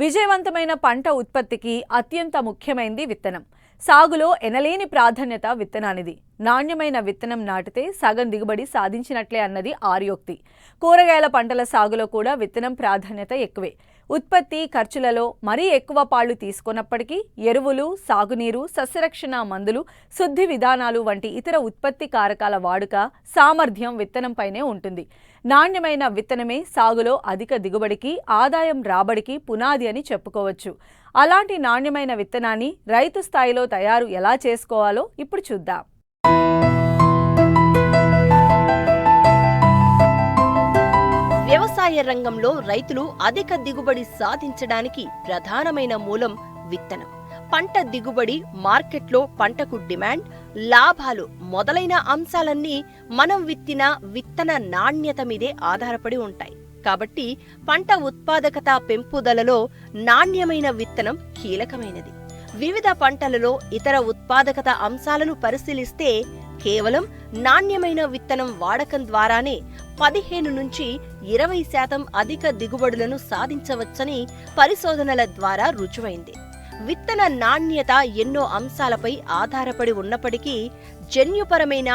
విజయవంతమైన పంట ఉత్పత్తికి అత్యంత ముఖ్యమైనది విత్తనం. సాగులో ఎనలేని ప్రాధాన్యత విత్తనానిది. నాణ్యమైన విత్తనం నాటితే సగం దిగుబడి సాధించినట్లే అన్నది ఆర్యోక్తి. కూరగాయల పంటల సాగులో కూడా విత్తనం ప్రాధాన్యత ఎక్కువే. ఉత్పత్తి ఖర్చులలో మరీ ఎక్కువ పాళ్ళు తీసుకున్నప్పటికీ ఎరువులు సాగునీరు సస్యరక్షణ మందులు శుద్ధి విధానాలు వంటి ఇతర ఉత్పత్తి కారకాల వాడుక సామర్థ్యం విత్తనంపైనే ఉంటుంది. నాణ్యమైన విత్తనమే సాగులో అధిక దిగుబడికి ఆదాయం రాబడికి పునాది అని చెప్పుకోవచ్చు. అలాంటి నాణ్యమైన విత్తనాన్ని రైతు స్థాయిలో తయారు ఎలా చేసుకోవాలో ఇప్పుడు చూద్దాం. వ్యవసాయ రంగంలో రైతులు అధిక దిగుబడి సాధించడానికి ప్రధానమైన మూలం విత్తనం. పంట దిగుబడి మార్కెట్లో పంటకు డిమాండ్ లాభాలు మొదలైన అంశాలన్నీ మనం విత్తిన విత్తన నాణ్యత మీదే ఆధారపడి ఉంటాయి. కాబట్టి పంట ఉత్పాదకత పెంపుదలలో నాణ్యమైన విత్తనం కీలకమైనది. వివిధ పంటలలో ఇతర ఉత్పాదకత అంశాలను పరిశీలిస్తే కేవలం నాణ్యమైన విత్తనం వాడకం ద్వారానే పదిహేను నుంచి ఇరవై శాతం అధిక దిగుబడులను సాధించవచ్చని పరిశోధనల ద్వారా రుజువైంది. విత్తన నాణ్యత ఎన్నో అంశాలపై ఆధారపడి ఉన్నప్పటికీ జన్యుపరమైన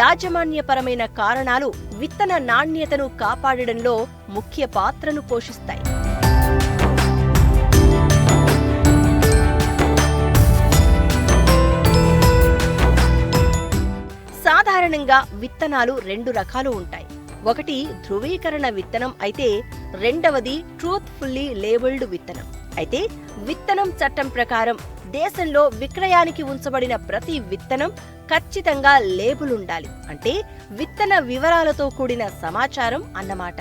యాజమాన్యపరమైన కారణాలు విత్తన నాణ్యతను కాపాడడంలో ముఖ్య పాత్రను పోషిస్తాయి. సాధారణంగా విత్తనాలు రెండు రకాలు ఉంటాయి. ఒకటి ధృవీకరణ విత్తనం అయితే రెండవది ట్రూత్ఫుల్లీ లేబుల్డ్ విత్తనం. అయితే విత్తనం చట్టం ప్రకారం దేశంలో విక్రయానికి ఉంచబడిన ప్రతి విత్తనం ఖచ్చితంగా లేబుల్ ఉండాలి. అంటే విత్తన వివరాలతో కూడిన సమాచారం అన్నమాట.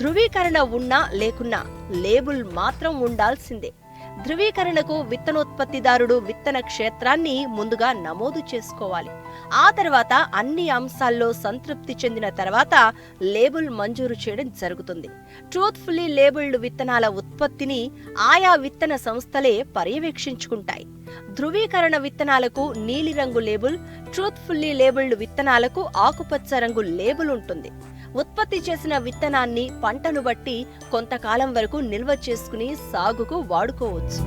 ధృవీకరణ ఉన్నా లేకున్నా లేబుల్ మాత్రం ఉండాల్సిందే. ధృవీకరణకు విత్తనోత్పత్తిదారుడు విత్తన క్షేత్రాన్ని ముందుగా నమోదు చేసుకోవాలి. ఆ తర్వాత అన్ని అంశాల్లో సంతృప్తి చెందిన తర్వాత లేబుల్ మంజూరు చేయడం జరుగుతుంది. ట్రూత్ఫుల్లీ లేబుల్డ్ విత్తనాల ఉత్పత్తిని ఆయా విత్తన సంస్థలే పర్యవేక్షించుకుంటాయి. ధృవీకరణ విత్తనాలకు నీలిరంగు లేబుల్ ట్రూత్ఫుల్లీ లేబుల్డ్ విత్తనాలకు ఆకుపచ్చ రంగు లేబుల్ ఉంటుంది. ఉత్పత్తి చేసిన విత్తనాన్ని పంటను బట్టి కొంతకాలం వరకు నిల్వ చేసుకుని సాగుకు వాడుకోవచ్చు.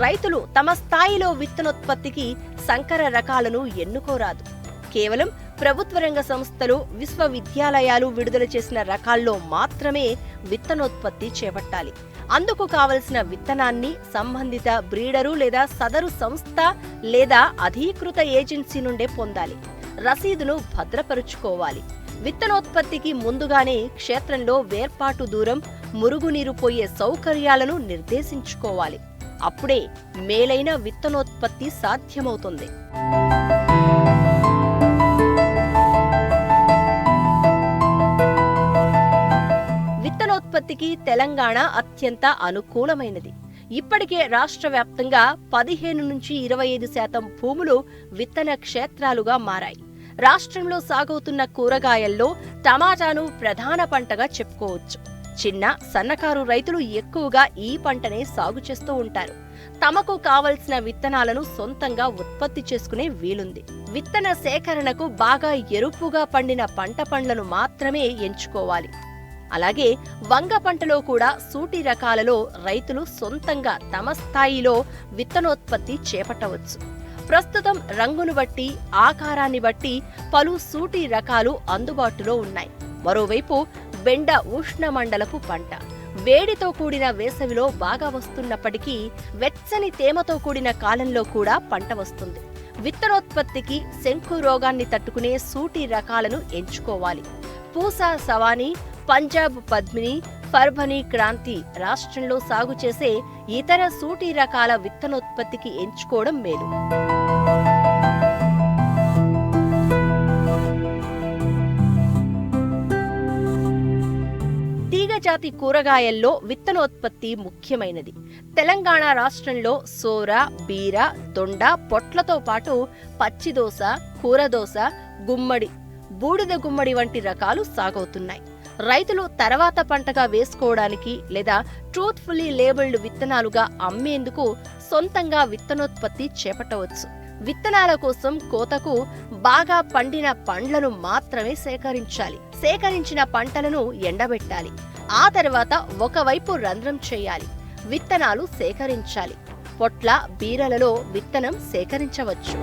రైతులు తమ స్థాయిలో విత్తనోత్పత్తికి సంకర రకాలను ఎన్నుకోరాదు. కేవలం ప్రభుత్వ రంగ సంస్థలు విశ్వవిద్యాలయాలు విడుదల చేసిన రకాల్లో మాత్రమే విత్తనోత్పత్తి చేపట్టాలి. అందుకు కావలసిన విత్తనాన్ని సంబంధిత బ్రీడరు లేదా సదరు సంస్థ లేదా అధీకృత ఏజెన్సీ నుండే పొందాలి. రసీదును భద్రపరుచుకోవాలి. విత్తనోత్పత్తికి ముందుగానే క్షేత్రంలో వేర్పాటు దూరం మురుగునీరు పోయే సౌకర్యాలను నిర్దేశించుకోవాలి. అప్పుడే మేలైన విత్తనోత్పత్తి సాధ్యమవుతుంది. అభివృద్ధికి తెలంగాణ అత్యంత అనుకూలమైనది. ఇప్పటికే రాష్ట్ర వ్యాప్తంగా పదిహేను నుంచి ఇరవై ఐదు శాతం భూములు విత్తన క్షేత్రాలుగా మారాయి. రాష్ట్రంలో సాగవుతున్న కూరగాయల్లో టమాటాను ప్రధాన పంటగా చెప్పుకోవచ్చు. చిన్న సన్నకారు రైతులు ఎక్కువగా ఈ పంటనే సాగు చేస్తూ ఉంటారు. తమకు కావలసిన విత్తనాలను సొంతంగా ఉత్పత్తి చేసుకునే వీలుంది. విత్తన సేకరణకు బాగా ఎరుపుగా పండిన పంట పండ్లను మాత్రమే ఎంచుకోవాలి. అలాగే వంగ పంటలో కూడా సూటి రకాలలో రైతులు సొంతంగా తమ స్థాయిలో విత్తనోత్పత్తి చేపట్టవచ్చు. ప్రస్తుతం రంగును బట్టి ఆకారాన్ని బట్టి పలు సూటి రకాలు అందుబాటులో ఉన్నాయి. మరోవైపు బెండ ఉష్ణమండలపు పంట. వేడితో కూడిన వేసవిలో బాగా వస్తున్నప్పటికీ వెచ్చని తేమతో కూడిన కాలంలో కూడా పంట వస్తుంది. విత్తనోత్పత్తికి శంకు రోగాన్ని తట్టుకునే సూటి రకాలను ఎంచుకోవాలి. పూసా సవాని పంజాబ్ పద్మిని ఫర్భని క్రాంతి రాష్ట్రంలో సాగు చేసే ఇతర సూటి రకాల విత్తనోత్పత్తికి ఎంచుకోవడం మేలు. తీగజాతి కూరగాయల్లో విత్తనోత్పత్తి ముఖ్యమైనది. తెలంగాణ రాష్ట్రంలో సోర బీర దొండ పొట్లతో పాటు పచ్చిదోస కూరదోస గుమ్మడి బూడిద గుమ్మడి వంటి రకాలు సాగవుతున్నాయి. రైతులు తర్వాత పంటగా వేసుకోవడానికి లేదా ట్రూత్ఫుల్లీ లేబుల్డ్ విత్తనాలుగా అమ్మేందుకు సొంతంగా విత్తనోత్పత్తి చేపట్టవచ్చు. విత్తనాల కోసం కోతకు బాగా పండిన పండ్లను మాత్రమే సేకరించాలి. సేకరించిన పంటలను ఎండబెట్టాలి. ఆ తర్వాత ఒకవైపు రంధ్రం చేయాలి. విత్తనాలు సేకరించాలి. పొట్ల బీరలలో విత్తనం సేకరించవచ్చు.